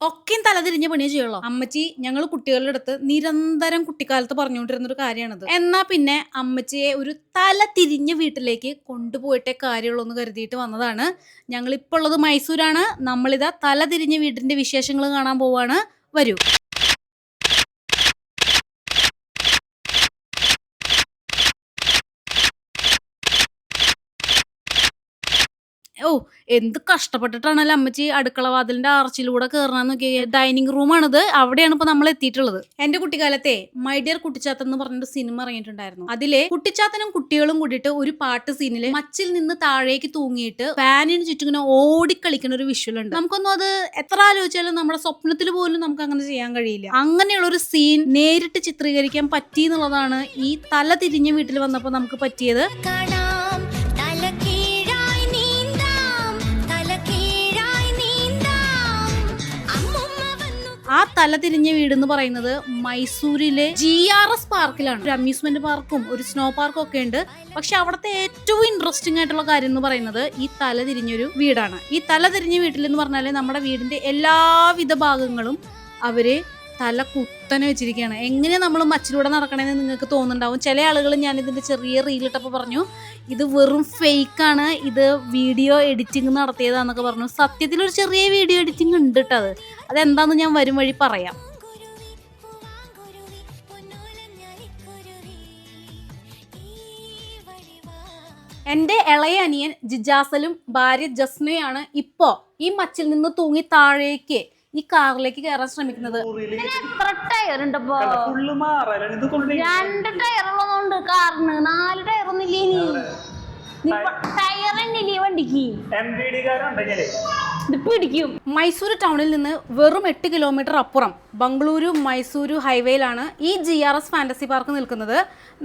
ഒക്കെയും തലതിരിഞ്ഞ പണിയേ ചെയ്യുള്ളൂ? അമ്മച്ചി ഞങ്ങൾ കുട്ടികളുടെ അടുത്ത് നിരന്തരം കുട്ടിക്കാലത്ത് പറഞ്ഞുകൊണ്ടിരുന്ന ഒരു കാര്യമാണത്. എന്നാ പിന്നെ അമ്മച്ചിയെ ഒരു തല തിരിഞ്ഞ വീട്ടിലേക്ക് കൊണ്ടുപോയിട്ടേ കാര്യമുള്ളൂ എന്ന് കരുതിയിട്ട് വന്നതാണ്. ഞങ്ങൾ ഇപ്പോൾ ഉള്ളത് മൈസൂരാണ്. നമ്മളിതാ തല തിരിഞ്ഞ വീടിന്റെ വിശേഷങ്ങൾ കാണാൻ പോവാണ്. വരൂ. ഓ എന്ത് കഷ്ടപ്പെട്ടിട്ടാണല്ലോ അമ്മച്ചി അടുക്കള വാതിലിന്റെ ആർച്ചിലൂടെ കയറണമെന്ന് നോക്കിയ ഡൈനിങ് റൂമാണിത് അവിടെയാണ് ഇപ്പൊ നമ്മൾ എത്തിയിട്ടുള്ളത്. എന്റെ കുട്ടിക്കാലത്തെ മൈ ഡിയർ കുട്ടിച്ചാത്തൻ എന്ന് പറഞ്ഞൊരു സിനിമ ഇറങ്ങിയിട്ടുണ്ടായിരുന്നു. അതിലെ കുട്ടിച്ചാത്തനും കുട്ടികളും കൂടിയിട്ട് ഒരു പാട്ട് സീനിൽ മച്ചിൽ നിന്ന് താഴേക്ക് തൂങ്ങിയിട്ട് ഫാനിന് ചുറ്റും ഇങ്ങനെ ഓടിക്കളിക്കുന്ന ഒരു വിഷ്വൽ ഉണ്ട്. നമുക്കൊന്നും അത് എത്ര ആലോചിച്ചാലും നമ്മുടെ സ്വപ്നത്തിൽ പോലും നമുക്ക് അങ്ങനെ ചെയ്യാൻ കഴിയില്ല. അങ്ങനെയുള്ള ഒരു സീൻ നേരിട്ട് ചിത്രീകരിക്കാൻ പറ്റി എന്നുള്ളതാണ് ഈ തല തിരിഞ്ഞ വീട്ടിൽ വന്നപ്പോൾ നമുക്ക് പറ്റിയത്. ആ തല തിരിഞ്ഞ വീട് എന്ന് പറയുന്നത് മൈസൂരിലെ ജി ആർ എസ് പാർക്കിലാണ്. ഒരു അമ്യൂസ്മെന്റ് പാർക്കും ഒരു സ്നോ പാർക്കും ഒക്കെ ഉണ്ട്. പക്ഷെ അവിടുത്തെ ഏറ്റവും ഇൻട്രസ്റ്റിംഗ് ആയിട്ടുള്ള കാര്യം എന്ന് പറയുന്നത് ഈ തല തിരിഞ്ഞൊരു വീടാണ്. ഈ തല തിരിഞ്ഞ വീട്ടിൽ എന്ന് പറഞ്ഞാൽ നമ്മുടെ വീടിന്റെ എല്ലാവിധ ഭാഗങ്ങളും അവർ തല കുത്തനെ വെച്ചിരിക്കുകയാണ്. എങ്ങനെ നമ്മൾ മച്ചിലൂടെ നടക്കണമെന്ന് നിങ്ങൾക്ക് തോന്നുന്നുണ്ടാവും. ചില ആളുകൾ ഞാൻ ഇതിന്റെ ചെറിയ റീലിട്ടപ്പോൾ പറഞ്ഞു ഇത് വെറും ഫേക്കാണ് ഇത് വീഡിയോ എഡിറ്റിംഗ് നടത്തിയതാന്നൊക്കെ പറഞ്ഞു. സത്യത്തിൽ ഒരു ചെറിയ വീഡിയോ എഡിറ്റിംഗ് ഉണ്ട് കേട്ടോ അത് അതെന്താന്ന് ഞാൻ വരും വഴി പറയാം. എന്റെ ഇളയ അനിയൻ ജിജാസലും ഭാര്യ ജസ്നയാണ് ഇപ്പോൾ ഈ മച്ചിൽ നിന്ന് തൂങ്ങി താഴേക്ക്. ഈ കാറിലേക്ക് കയറാൻ ശ്രമിക്കുന്നത്. എത്ര ടയർ ഉണ്ടപ്പോ രണ്ട് ടയർ ഉള്ളതുകൊണ്ട് കാറിന് നാല് ടയർ ഒന്നില്ലേ നീ ടയർ ഉണ്ടല്ലേ വണ്ടിക്ക്? പിടിക്കും. മൈസൂർ ടൗണിൽ നിന്ന് വെറും എട്ട് കിലോമീറ്റർ അപ്പുറം ബംഗളൂരു മൈസൂരു ഹൈവേയിലാണ് ഈ G R S fantasy park നിൽക്കുന്നത്.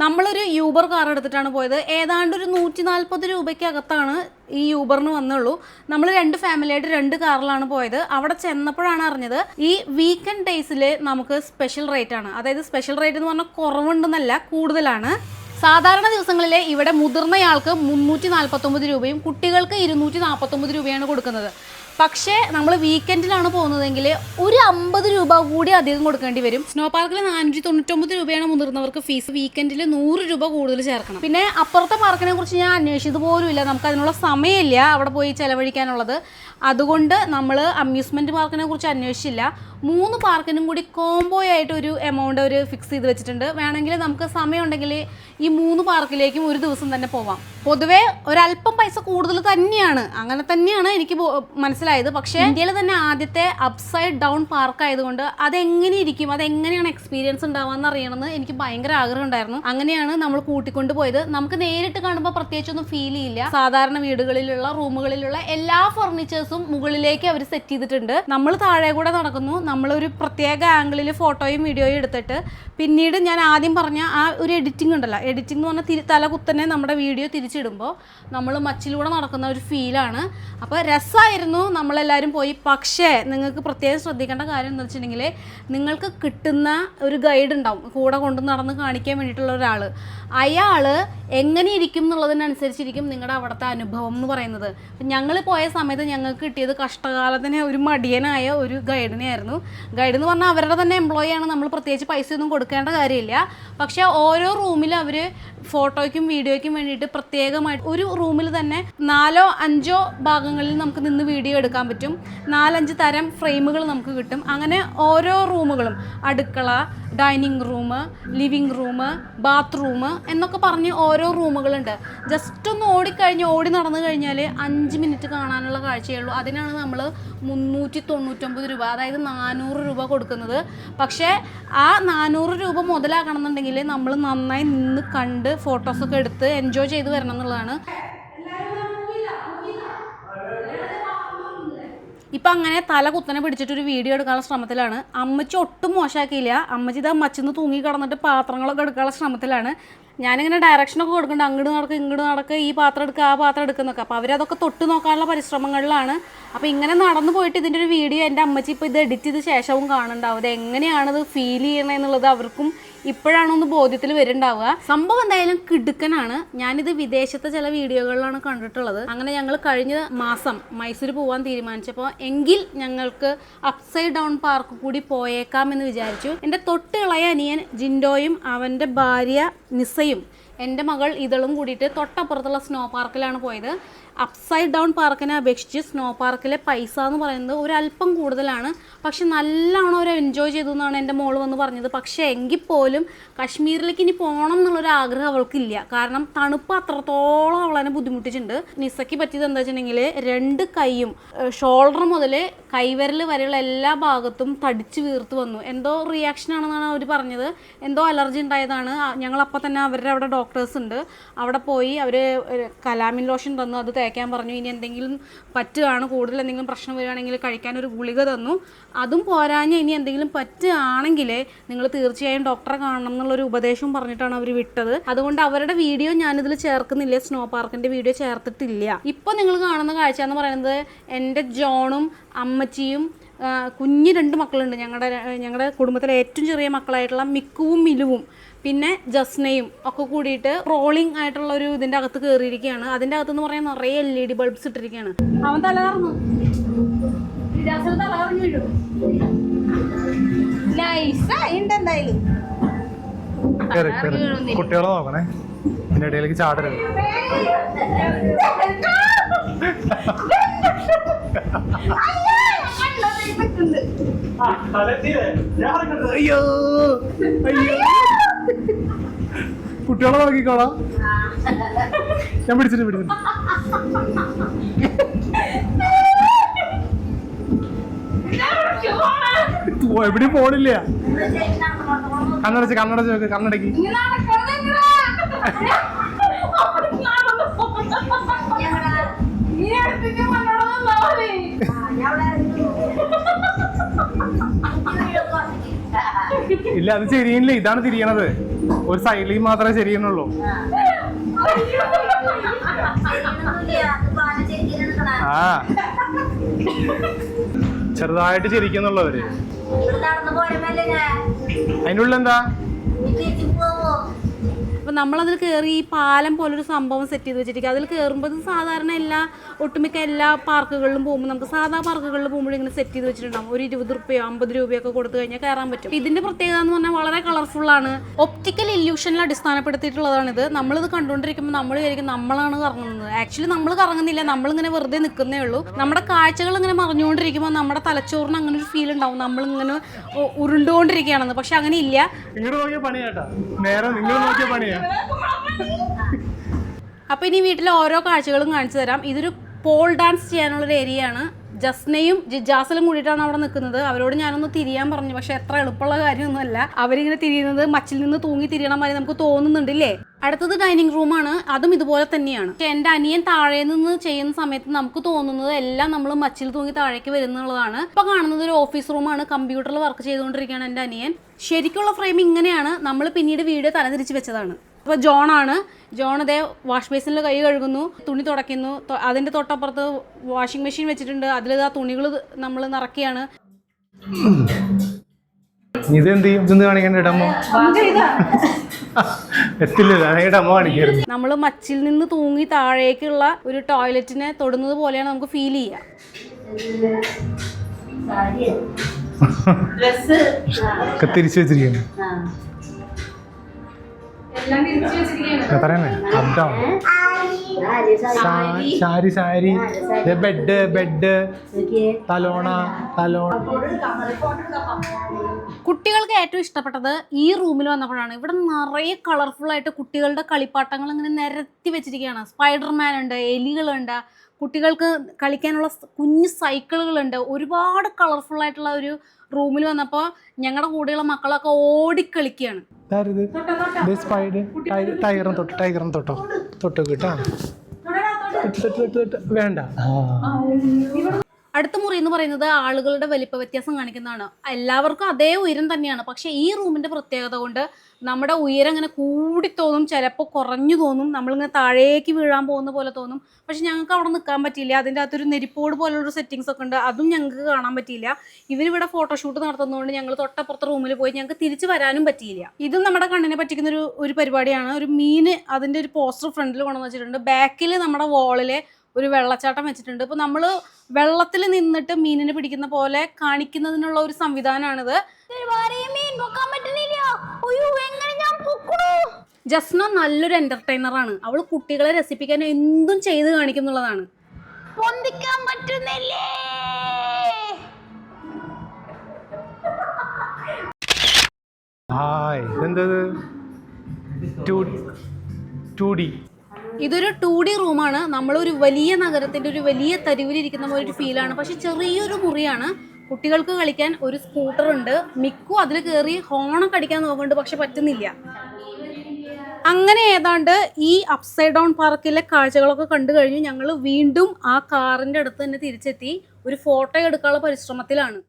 നമ്മളൊരു യൂബർ കാർ എടുത്തിട്ടാണ് പോയത്. ഏതാണ്ട് ഒരു നൂറ്റി നാൽപ്പത് രൂപയ്ക്കകത്താണ് ഈ യൂബറിന് വന്നുള്ളൂ. നമ്മൾ രണ്ട് ഫാമിലിയായിട്ട് രണ്ട് കാറിലാണ് പോയത്. അവിടെ ചെന്നപ്പോഴാണ് അറിഞ്ഞത് ഈ വീക്കെൻഡ് ഡേയ്സിൽ നമുക്ക് സ്പെഷ്യൽ റേറ്റ് ആണ്. അതായത് സ്പെഷ്യൽ റേറ്റ് എന്ന് പറഞ്ഞാൽ കുറവുണ്ടെന്നല്ല കൂടുതലാണ്. സാധാരണ ദിവസങ്ങളിൽ ഇവിടെ മുതിർന്നയാൾക്ക് മുന്നൂറ്റി നാൽപ്പത്തൊമ്പത് രൂപയും കുട്ടികൾക്ക് ഇരുന്നൂറ്റി നാൽപ്പത്തൊമ്പത് രൂപയാണ് കൊടുക്കുന്നത്. പക്ഷേ നമ്മൾ വീക്കെൻഡിലാണ് പോകുന്നതെങ്കിൽ ഒരു അമ്പത് രൂപ കൂടി അധികം കൊടുക്കേണ്ടി വരും. സ്നോ പാർക്കിൽ നാനൂറ്റി തൊണ്ണൂറ്റൊമ്പത് രൂപയാണ് മുതിർന്നവർക്ക് ഫീസ് വീക്കെൻഡിൽ നൂറ് രൂപ കൂടുതൽ ചേർക്കണം. പിന്നെ അപ്പുറത്തെ പാർക്കിനെ കുറിച്ച് ഞാൻ അന്വേഷിച്ചത് പോലും ഇല്ല നമുക്ക് അതിനുള്ള സമയമില്ല അവിടെ പോയി ചെലവഴിക്കാനുള്ളത്. അതുകൊണ്ട് നമ്മൾ അമ്യൂസ്മെന്റ് പാർക്കിനെ കുറിച്ച് അന്വേഷിച്ചില്ല. മൂന്ന് പാർക്കിനും കൂടി കോംബോ ആയിട്ട് ഒരു എമൗണ്ട് അവർ ഫിക്സ് ചെയ്ത് വെച്ചിട്ടുണ്ട്. വേണമെങ്കിൽ നമുക്ക് സമയമുണ്ടെങ്കിൽ ഈ മൂന്ന് പാർക്കിലേക്കും ഒരു ദിവസം തന്നെ പോവാം. പൊതുവേ ഒരല്പം പൈസ കൂടുതൽ തന്നെയാണ്. അങ്ങനെ തന്നെയാണ് എനിക്ക് മനസ്സിലായത്. പക്ഷേ ഇന്ത്യയിൽ തന്നെ ആദ്യത്തെ അപ്സൈഡ് ഡൗൺ പാർക്ക് ആയതുകൊണ്ട് അതെങ്ങനെ ഇരിക്കും അതെങ്ങനെയാണ് എക്സ്പീരിയൻസ് ഉണ്ടാവാന്ന് അറിയണമെന്ന് എനിക്ക് ഭയങ്കര ആഗ്രഹം ഉണ്ടായിരുന്നു. അങ്ങനെയാണ് നമ്മൾ കൂട്ടിക്കൊണ്ട് പോയത്. നമുക്ക് നേരിട്ട് കാണുമ്പോൾ പ്രത്യേകിച്ചൊന്നും ഫീൽ ചെയ്യില്ല സാധാരണ വീടുകളിലുള്ള റൂമുകളിലുള്ള എല്ലാ ഫർണിച്ചേഴ്സും മുകളിലേക്ക് അവർ സെറ്റ് ചെയ്തിട്ടുണ്ട്. നമ്മൾ താഴെ കൂടെ നടക്കുന്നു. നമ്മളൊരു പ്രത്യേക ആംഗിളിൽ ഫോട്ടോയും വീഡിയോയും എടുത്തിട്ട് പിന്നീട് ഞാൻ ആദ്യം പറഞ്ഞ ആ ഒരു എഡിറ്റിംഗ് ഉണ്ടല്ലോ. എഡിറ്റിംഗ് എന്ന് പറഞ്ഞാൽ തിരി തല കുത്തനെ നമ്മുടെ വീഡിയോ തിരിച്ചിടുമ്പോൾ നമ്മൾ മച്ചിലൂടെ നടക്കുന്ന ഒരു ഫീലാണ് അപ്പോൾ രസമായിരുന്നു നമ്മളെല്ലാവരും പോയി. പക്ഷേ നിങ്ങൾക്ക് പ്രത്യേകം ശ്രദ്ധിക്കേണ്ട കാര്യം എന്ന് വെച്ചിട്ടുണ്ടെങ്കിൽ നിങ്ങൾക്ക് കിട്ടുന്ന ഒരു ഗൈഡ് ഉണ്ടാവും. കൂടെ കൊണ്ട് നടന്ന് കാണിക്കാൻ വേണ്ടിയിട്ടുള്ള ഒരാൾ അയാൾ എങ്ങനെ ഇരിക്കും എന്നുള്ളതിനനുസരിച്ചിരിക്കും നിങ്ങളുടെ അവിടുത്തെ അനുഭവം എന്ന് പറയുന്നത്. ഞങ്ങൾ പോയ സമയത്ത് ഞങ്ങൾക്ക് കിട്ടിയത് കഷ്ടകാലത്തിന് ഒരു മടിയനായ ഒരു ഗൈഡിനെ ആയിരുന്നു ഗൈഡ് എന്ന് പറഞ്ഞാൽ അവരുടെ തന്നെ എംപ്ലോയി ആണ്. നമ്മൾ പ്രത്യേകിച്ച് പൈസ ഒന്നും കൊടുക്കേണ്ട കാര്യമില്ല. പക്ഷേ ഓരോ റൂമിൽ അവർ ഫോട്ടോയ്ക്കും വീഡിയോയ്ക്കും വേണ്ടിയിട്ട് പ്രത്യേകമായിട്ട് ഒരു റൂമിൽ തന്നെ നാലോ അഞ്ചോ ഭാഗങ്ങളിൽ നമുക്ക് നിന്ന് വീഡിയോ എടുക്കാൻ പറ്റും. നാലഞ്ച് തരം ഫ്രെയിമുകൾ നമുക്ക് കിട്ടും. അങ്ങനെ ഓരോ റൂമുകളും അടുക്കള dining room living room bathroom എന്നൊക്കെ പറഞ്ഞ് ഓരോ റൂമുകളുണ്ട്. ജസ്റ്റ് ഒന്ന് ഓടിക്കഴിഞ്ഞ് ഓടി നടന്നു കഴിഞ്ഞാൽ അഞ്ച് മിനിറ്റ് കാണാനുള്ള കാഴ്ചയേ ഉള്ളൂ. അതിനാണ് നമ്മൾ മുന്നൂറ്റി തൊണ്ണൂറ്റൊമ്പത് രൂപ അതായത് നാനൂറ് രൂപ കൊടുക്കുന്നത്. പക്ഷേ ആ നാനൂറ് രൂപ മുതലാക്കണം എന്നുണ്ടെങ്കിൽ നമ്മൾ നന്നായി നിന്ന് കണ്ട് ഫോട്ടോസൊക്കെ എടുത്ത് എൻജോയ് ചെയ്ത് വരണം എന്നുള്ളതാണ്. ഇപ്പം അങ്ങനെ തല കുത്തനെ പിടിച്ചിട്ട് ഒരു വീഡിയോ എടുക്കാനുള്ള ശ്രമത്തിലാണ്. അമ്മച്ചി ഒട്ടും മോശമാക്കിയില്ല അമ്മച്ചി ഇത് അമ്മച്ചിന്ന് തൂങ്ങി കിടന്നിട്ട് പാത്രങ്ങളൊക്കെ എടുക്കാനുള്ള ശ്രമത്തിലാണ്. ഞാനിങ്ങനെ ഡയറക്ഷനൊക്കെ കൊടുക്കുന്നുണ്ട് അങ്ങോട്ട് നടക്കുക ഇങ്ങോട്ട് നടക്കുക ഈ പാത്രം എടുക്കുക ആ പാത്രം എടുക്കുന്നൊക്കെ അപ്പോൾ അവരതൊക്കെ തൊട്ട് നോക്കാനുള്ള പരിശ്രമങ്ങളിലാണ്. അപ്പോൾ ഇങ്ങനെ നടന്നു പോയിട്ട് ഇതിന്റെ ഒരു വീഡിയോ എന്റെ അമ്മച്ചി ഇപ്പോൾ ഇത് എഡിറ്റ് ചെയ്ത ശേഷവും കാണുന്നുണ്ടാവും ഇത് എങ്ങനെയാണത് ഫീൽ ചെയ്യണമെന്നുള്ളത് അവർക്കും ഇപ്പോഴാണ് ഒന്ന് ബോധ്യത്തിൽ വരുന്നുണ്ടാവുക സംഭവം എന്തായാലും കിടുക്കനാണ്. ഞാനിത് വിദേശത്തെ ചില വീഡിയോകളിലാണ് കണ്ടിട്ടുള്ളത്. അങ്ങനെ ഞങ്ങൾ കഴിഞ്ഞ മാസം മൈസൂർ പോകാൻ തീരുമാനിച്ചപ്പോൾ എങ്കിൽ ഞങ്ങൾക്ക് അപ്സൈഡ് ഡൗൺ പാർക്ക് കൂടി പോയേക്കാം എന്ന് വിചാരിച്ചു. എന്റെ തൊട്ട് ഇളയ അനിയൻ ജിൻഡോയും അവന്റെ ഭാര്യ നിസയും എന്റെ മകൾ ഇതളും കൂടിയിട്ട് തൊട്ടപ്പുറത്തുള്ള സ്നോ പാർക്കിലാണ് പോയത്. അപ്സൈഡ് ഡൗൺ പാർക്കിനെ അപേക്ഷിച്ച് സ്നോ പാർക്കിലെ പൈസ എന്ന് പറയുന്നത് ഒരല്പം കൂടുതലാണ്. പക്ഷെ നല്ലവണ്ണം അവർ എൻജോയ് ചെയ്തു എന്നാണ് എന്റെ മോൾ വന്ന് പറഞ്ഞത്. പക്ഷേ എങ്കിൽ പോലും കാശ്മീരിലേക്ക് ഇനി പോകണം എന്നുള്ളൊരു ആഗ്രഹം അവൾക്കില്ല. കാരണം തണുപ്പ് അത്രത്തോളം അവളെ ബുദ്ധിമുട്ടിച്ചിട്ടുണ്ട്. നിസയ്ക്ക് പറ്റിയത് എന്താ വെച്ചിട്ടുണ്ടെങ്കിൽ രണ്ട് കൈയും ഷോൾഡർ മുതൽ കൈവരൽ വരെയുള്ള എല്ലാ ഭാഗത്തും തടിച്ച് വീർത്ത് വന്നു. എന്തോ റിയാക്ഷൻ ആണെന്നാണ് അവർ പറഞ്ഞത്. എന്തോ അലർജി ഉണ്ടായതാണ്. ഞങ്ങളപ്പോൾ തന്നെ അവരുടെ അവിടെ ഡോക്ടേഴ്സ് ഉണ്ട്. അവിടെ പോയി അവർ കലാമിൻ ലോഷൻ തന്നു. അത് തേക്കാൻ പറഞ്ഞു ഇനി എന്തെങ്കിലും പറ്റുകയാണ് കൂടുതൽ എന്തെങ്കിലും പ്രശ്നം വരികയാണെങ്കിൽ കഴിക്കാൻ ഒരു ഗുളിക തന്നു. അതും പോരാഞ്ഞ് ഇനി എന്തെങ്കിലും പറ്റുകയാണെങ്കിൽ നിങ്ങൾ തീർച്ചയായും ഡോക്ടറെ കാണണം എന്നുള്ളൊരു ഉപദേശവും പറഞ്ഞിട്ടാണ് അവർ വിട്ടത്. അതുകൊണ്ട് അവരുടെ വീഡിയോ ഞാനിതിൽ ചേർക്കുന്നില്ല സ്നോ പാർക്കിന്റെ വീഡിയോ ചേർത്തിട്ടില്ല. ഇപ്പോൾ നിങ്ങൾ കാണുന്ന കാഴ്ച എന്ന് പറയുന്നത് എന്റെ ജോണും അമ്മച്ചിയും കുഞ്ഞ് രണ്ട് മക്കളുണ്ട്. ഞങ്ങളുടെ ഞങ്ങളുടെ കുടുംബത്തിലെ ഏറ്റവും ചെറിയ മക്കളായിട്ടുള്ള മിക്കുവും മിലുവും. പിന്നെ ജസ്നയും ഒക്കെ കൂടിയിട്ട് റോളിംഗ് ആയിട്ടുള്ള ഒരു ഇതിന്റെ അകത്ത് കയറിയിരിക്കുകയാണ് അതിന്റെ അകത്ത് എന്ന് പറയാൻ നിറയെ എൽ ഇ ഡി ബൾബ്സ് ഇട്ടിരിക്കുകയാണ്. അവൻ തലകറന്നു തലകറങ്ങി വീഴും. കുട്ടികളെ നോക്കണേ. ഇതിന്റെ ഇടയിലേക്ക് ചാടരുത്. അയ്യോ. അയ്യോ. കുട്ടികളെ നോക്കിക്കോളാം. ഞാൻ പിടിച്ചിട്ട് പിടിച്ചിട്ട്. എവിടെയും പോണില്ല. കണ്ണടച്ച് കണ്ണടച്ച് നോക്ക് കണ്ണടക്കി. ഇല്ല അത് ശരിയില്ല. ഇതാണ് തിരിയണത്. ഒരു സൈഡിൽ മാത്രമേ ശരിയുന്നുള്ളൂ. ആ. ചെറുതായിട്ട് ചിരിക്കുന്നുള്ളവര്. അതിനുള്ളിൽ എന്താ അപ്പോൾ നമ്മളതിൽ കയറി ഈ പാലം പോലൊരു സംഭവം സെറ്റ് ചെയ്ത് വെച്ചിരിക്കുക അതിൽ കയറുമ്പോൾ സാധാരണ എല്ലാ ഒട്ടുമിക്ക എല്ലാ പാർക്കുകളിലും പോകുമ്പോൾ നമുക്ക് സാധാ പാർക്കുകളിൽ പോകുമ്പോൾ ഇങ്ങനെ സെറ്റ് ചെയ്ത് വെച്ചിട്ടുണ്ടാകും ഒരു ഇരുപത് റുപ്യോ അമ്പത് രൂപയൊക്കെ കൊടുത്തു കഴിഞ്ഞാൽ കയറാൻ പറ്റും. ഇതിന്റെ പ്രത്യേകത എന്ന് പറഞ്ഞാൽ വളരെ കളർഫുൾ ആണ്. ഒപ്റ്റിക്കൽ ഇല്യൂഷനിൽ അടിസ്ഥാനപ്പെടുത്തിയിട്ടുള്ളതാണിത്. നമ്മളിത് കണ്ടുകൊണ്ടിരിക്കുമ്പോൾ നമ്മൾ വിചാരിക്കും നമ്മളാണ് കറങ്ങുന്നത്. ആക്ച്വലി നമ്മൾ കറങ്ങുന്നില്ല. നമ്മളിങ്ങനെ വെറുതെ നിൽക്കുന്നേ ഉള്ളൂ. നമ്മുടെ കാഴ്ചകൾ ഇങ്ങനെ മറിഞ്ഞുകൊണ്ടിരിക്കുമ്പോൾ നമ്മുടെ തലച്ചോറിന് അങ്ങനെ ഒരു ഫീൽ ഉണ്ടാവും. നമ്മളിങ്ങനെ ഉരുണ്ടുകൊണ്ടിരിക്കുകയാണെന്ന്. പക്ഷെ അങ്ങനെ ഇല്ല. നേരെ നിങ്ങൾ നോക്കിയ പണിയാ. അപ്പോൾ ഇനി വീട്ടിലെ ഓരോ കാഴ്ചകളും കാണിച്ചു തരാം. ഇതൊരു പോൾ ഡാൻസ് ചെയ്യാനുള്ളൊരു ഏരിയ ആണ്. ജസ്നയും ജിജാസലും കൂടിയിട്ടാണ് അവിടെ നിൽക്കുന്നത്. അവരോട് ഞാനൊന്ന് തിരിയാൻ പറഞ്ഞു. പക്ഷെ എത്ര എളുപ്പമുള്ള കാര്യമൊന്നുമല്ല. അവരിങ്ങനെ തിരിയുന്നത് മച്ചിൽ നിന്ന് തൂങ്ങി തിരിയണ മാതിരി നമുക്ക് തോന്നുന്നുണ്ടല്ലേ? അടുത്തത് ഡൈനിങ് റൂമാണ് അതും ഇതുപോലെ തന്നെയാണ്. എന്റെ അനിയൻ താഴെ നിന്ന് ചെയ്യുന്ന സമയത്ത് നമുക്ക് തോന്നുന്നത് എല്ലാം നമ്മൾ മച്ചിൽ തൂങ്ങി താഴേക്ക് വരുന്നുള്ളതാണ്. ഇപ്പൊ കാണുന്നത് ഒരു ഓഫീസ് റൂമാണ് കമ്പ്യൂട്ടറിൽ വർക്ക് ചെയ്തുകൊണ്ടിരിക്കുകയാണ് എന്റെ അനിയൻ. ശരിക്കുള്ള ഫ്രെയിം ഇങ്ങനെയാണ്. നമ്മൾ പിന്നീട് വീഡിയോ തലതിരിച്ച് വെച്ചതാണ്. അപ്പോൾ ജോണാണ്. ജോൺ അതേ വാഷ് ബേസിനിൽ കൈ കഴുകുന്നു തുണി തുടയ്ക്കുന്നു. അതിന്റെ അതിന്റെ തൊട്ടപ്പുറത്ത് വാഷിംഗ് മെഷീൻ വെച്ചിട്ടുണ്ട്. അതിൽ ആ തുണികൾ നമ്മൾ നിറക്കുകയാണ് ചെയ്യും? ഇതെന്ത് കാണിക്കണ്ട ഇടമ്മ നമ്മൾ മച്ചിൽ നിന്ന് തൂങ്ങി താഴേക്കുള്ള ഒരു ടോയ്ലറ്റിനെ തൊടുന്നത് പോലെയാണ് നമുക്ക് ഫീൽ ചെയ്യുക തിരിച്ചു വെച്ചിരിക്കുന്നു. എത്രയാണ് സാരി. സാരി ബെഡ് ബെഡ് തലോണ തലോണ കുട്ടികൾക്ക് ഏറ്റവും ഇഷ്ടപ്പെട്ടത് ഈ റൂമിൽ വന്നപ്പോഴാണ്. ഇവിടെ നിറയെ കളർഫുൾ ആയിട്ട് കുട്ടികളുടെ കളിപ്പാട്ടങ്ങൾ ഇങ്ങനെ നിരത്തി വെച്ചിരിക്കുകയാണ്. സ്പൈഡർമാൻ ഉണ്ട് എലികളുണ്ട് കുട്ടികൾക്ക് കളിക്കാനുള്ള കുഞ്ഞു സൈക്കിളുകളുണ്ട്. ഒരുപാട് കളർഫുൾ ആയിട്ടുള്ള ഒരു റൂമിൽ വന്നപ്പോൾ ഞങ്ങളുടെ കൂടെയുള്ള മക്കളൊക്കെ ഓടിക്കളിക്കുകയാണ് കേട്ടാ തൊട്ട് തൊട്ട്? വേണ്ട. അടുത്ത മുറി എന്ന് പറയുന്നത് ആളുകളുടെ വലിപ്പ വ്യത്യാസം കാണിക്കുന്നതാണ്. എല്ലാവർക്കും അതേ ഉയരം തന്നെയാണ്. പക്ഷെ ഈ റൂമിന്റെ പ്രത്യേകത കൊണ്ട് നമ്മുടെ ഉയരം ഇങ്ങനെ കൂടി തോന്നും ചിലപ്പോൾ കുറഞ്ഞു തോന്നും നമ്മളിങ്ങനെ താഴേക്ക് വീഴാൻ പോകുന്ന പോലെ തോന്നും. പക്ഷെ ഞങ്ങൾക്ക് അവിടെ നിൽക്കാൻ പറ്റിയില്ല. അതിന്റെ അകത്തൊരു നെരിപ്പോട് പോലുള്ളൊരു സെറ്റിങ്സ് ഒക്കെ ഉണ്ട്. അതും ഞങ്ങൾക്ക് കാണാൻ പറ്റിയില്ല. ഇവരിവിടെ ഫോട്ടോഷൂട്ട് നടത്തുന്നതുകൊണ്ട് ഞങ്ങൾ തൊട്ടപ്പുറത്തെ റൂമിൽ പോയി ഞങ്ങൾക്ക് തിരിച്ചു വരാനും പറ്റിയില്ല. ഇതും നമ്മുടെ കണ്ണിനെ പറ്റിക്കുന്ന ഒരു ഒരു പരിപാടിയാണ്. ഒരു മീന് അതിന്റെ ഒരു പോസ്റ്റർ ഫ്രണ്ടിൽ കൊണ്ടുവന്ന് വെച്ചിട്ടുണ്ട് ബാക്കിൽ നമ്മുടെ വോളിലെ ഒരു വെള്ളച്ചാട്ടം വെച്ചിട്ടുണ്ട്. ഇപ്പോൾ നമ്മൾ വെള്ളത്തിൽ നിന്നിട്ട് മീനിനെ പിടിക്കുന്ന പോലെ കാണിക്കുന്നതിനുള്ള ഒരു സംവിധാനമാണിത് ജസ്ന നല്ലൊരു എന്റർടൈനർ ആണ്. അവൾ കുട്ടികളെ രസിപ്പിക്കാൻ എന്തും ചെയ്ത് കാണിക്കുന്നുള്ളതാണ് പൊന്തിക്കാൻ പറ്റുന്നില്ലേ? ഹായ് എന്തത് ടു ടു ഡി ഇതൊരു ടു ഡി റൂമാണ്. നമ്മളൊരു വലിയ നഗരത്തിന്റെ ഒരു വലിയ തരുവിലിരിക്കുന്ന പോലെ ഒരു ഫീലാണ് പക്ഷെ ചെറിയൊരു മുറിയാണ്. കുട്ടികൾക്ക് കളിക്കാൻ ഒരു സ്കൂട്ടർ ഉണ്ട്. മിക്കു അതിൽ കയറി ഹോണൊക്കെ അടിക്കാൻ നോക്കുന്നുണ്ട് പക്ഷെ പറ്റുന്നില്ല. അങ്ങനെ ഏതാണ്ട് ഈ അപ്സൈഡ് ഡൗൺ പാർക്കിലെ കാഴ്ചകളൊക്കെ കണ്ടു കഴിഞ്ഞു. ഞങ്ങൾ വീണ്ടും ആ കാറിന്റെ അടുത്ത് തന്നെ തിരിച്ചെത്തി. ഒരു ഫോട്ടോ എടുക്കാനുള്ള പരിശ്രമത്തിലാണ്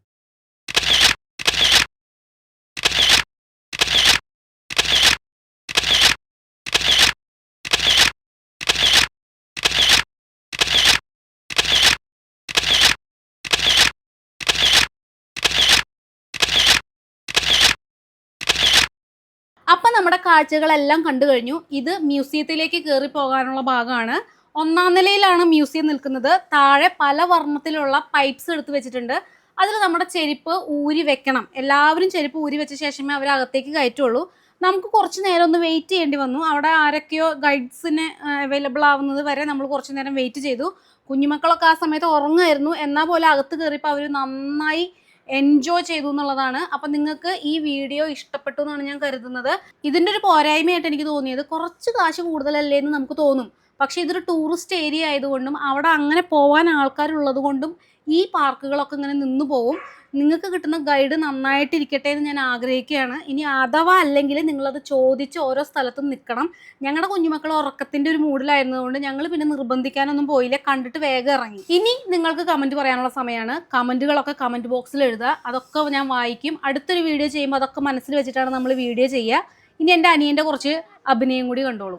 അപ്പം നമ്മുടെ കാഴ്ചകളെല്ലാം കണ്ടു കഴിഞ്ഞു. ഇത് മ്യൂസിയത്തിലേക്ക് കയറി പോകാനുള്ള ഭാഗമാണ്. ഒന്നാം നിലയിലാണ് മ്യൂസിയം നിൽക്കുന്നത്. താഴെ പല വർണത്തിലുള്ള പൈപ്സ് എടുത്തു വെച്ചിട്ടുണ്ട്. അതിൽ നമ്മുടെ ചെരുപ്പ് ഊരി വെക്കണം. എല്ലാവരും ചെരുപ്പ് ഊരി വെച്ച ശേഷമേ അവർ അകത്തേക്ക് കയറ്റുള്ളൂ. നമുക്ക് കുറച്ച് നേരം ഒന്ന് വെയിറ്റ് ചെയ്യേണ്ടി വന്നു. അവിടെ ആരൊക്കെയോ ഗൈഡ്സിന് അവൈലബിൾ ആവുന്നത് വരെ നമ്മൾ കുറച്ച് നേരം വെയിറ്റ് ചെയ്തു. കുഞ്ഞുമക്കളൊക്കെ ആ സമയത്ത് ഉറങ്ങുമായിരുന്നു. എന്നാൽ പോലെ അകത്ത് കയറിയപ്പോൾ അവർ നന്നായി എൻജോയ് ചെയ്തു എന്നുള്ളതാണ്. അപ്പം നിങ്ങൾക്ക് ഈ വീഡിയോ ഇഷ്ടപ്പെട്ടു എന്നാണ് ഞാൻ കരുതുന്നത്. ഇതിന്റെ ഒരു പോരായ്മയായിട്ട് എനിക്ക് തോന്നിയത് കുറച്ച് കാശ് കൂടുതലല്ലേ എന്ന് നമുക്ക് തോന്നും. പക്ഷേ ഇതൊരു ടൂറിസ്റ്റ് ഏരിയ ആയതുകൊണ്ടും അവിടെ അങ്ങനെ പോകാൻ ആൾക്കാരുള്ളത് കൊണ്ടും ഈ പാർക്കുകളൊക്കെ ഇങ്ങനെ നിന്നു പോവും. നിങ്ങൾക്ക് കിട്ടുന്ന ഗൈഡ് നന്നായിട്ടിരിക്കട്ടെ എന്ന് ഞാൻ ആഗ്രഹിക്കുകയാണ്. ഇനി അഥവാ അല്ലെങ്കിൽ നിങ്ങളത് ചോദിച്ച് ഓരോ സ്ഥലത്തും നിൽക്കണം. ഞങ്ങളുടെ കുഞ്ഞുമക്കൾ ഉറക്കത്തിന്റെ ഒരു മൂഡിലായിരുന്നതുകൊണ്ട് ഞങ്ങൾ പിന്നെ നിർബന്ധിക്കാനൊന്നും പോയില്ല. കണ്ടിട്ട് വേഗം ഇറങ്ങി. ഇനി നിങ്ങൾക്ക് കമന്റ് പറയാനുള്ള സമയമാണ് കമന്റുകളൊക്കെ കമന്റ് ബോക്സിൽ എഴുതുക. അതൊക്കെ ഞാൻ വായിക്കും. അടുത്തൊരു വീഡിയോ ചെയ്യുമ്പോൾ അതൊക്കെ മനസ്സിൽ വെച്ചിട്ടാണ് നമ്മൾ വീഡിയോ ചെയ്യുക. ഇനി എന്റെ അനിയന്റെ കുറച്ച് അഭിനയം കൂടി കണ്ടോളൂ.